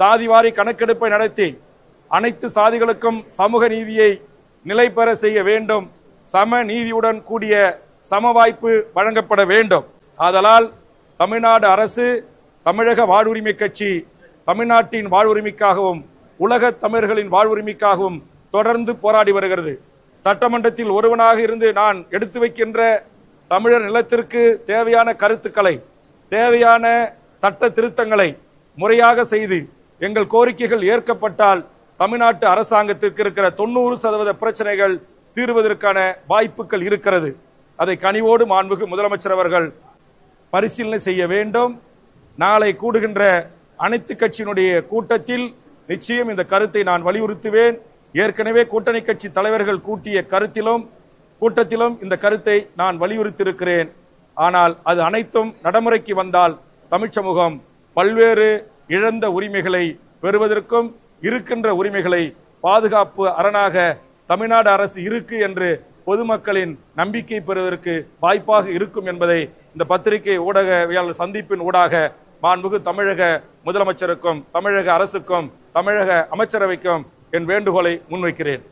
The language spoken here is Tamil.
சாதிவாரி கணக்கெடுப்பை நடத்தி அனைத்து சாதிகளுக்கும் சமூக நீதியை நிலை பெற செய்ய வேண்டும். சம நீதியுடன் கூடிய சம வாய்ப்பு வழங்கப்பட வேண்டும். ஆதலால் தமிழ்நாடு அரசு தமிழக வாழ்வுரிமை கட்சி தமிழ்நாட்டின் வாழ்வுரிமைக்காகவும் உலக தமிழர்களின் வாழ்வுரிமைக்காகவும் தொடர்ந்து போராடி வருகிறது. சட்டமன்றத்தில் ஒருவனாக இருந்து நான் எடுத்து வைக்கின்ற தமிழர் நிலத்திற்கு தேவையான கருத்துக்களை தேவையான சட்ட திருத்தங்களை முறையாக செய்து எங்கள் கோரிக்கைகள் ஏற்கப்பட்டால் தமிழ்நாட்டு அரசாங்கத்திற்கு இருக்கிற தொண்ணூறு சதவீத பிரச்சனைகள் தீர்வதற்கான வாய்ப்புகள் இருக்கிறது. அதை கனிவோடு மாண்புகு முதலமைச்சர் அவர்கள் பரிசீலனை செய்ய வேண்டும். நாளை கூடுகின்ற அனைத்து கட்சியினுடைய கூட்டத்தில் நிச்சயம் இந்த கருத்தை நான் வலியுறுத்துவேன். ஏற்கனவே கூட்டணி கட்சி தலைவர்கள் கூட்டிய கருத்திலும் கூட்டத்திலும் இந்த கருத்தை நான் வலியுறுத்தியிருக்கிறேன். ஆனால் அது அனைத்தும் நடைமுறைக்கு வந்தால் தமிழ்ச் சமூகம் பல்வேறு இழந்த உரிமைகளை பெறுவதற்கும் இருக்கின்ற உரிமைகளை பாதுகாப்பு அரணாக தமிழ்நாடு அரசு இருக்கு என்று பொதுமக்களின் நம்பிக்கை பெறுவதற்கு வாய்ப்பாக இருக்கும் என்பதை இந்த பத்திரிகை ஊடகவியாளர் சந்திப்பின் ஊடாக மாண்புகு தமிழக முதலமைச்சருக்கும் தமிழக அரசுக்கும் தமிழக அமைச்சரவைக்கும் என் வேண்டுகோளை முன்வைக்கிறேன்.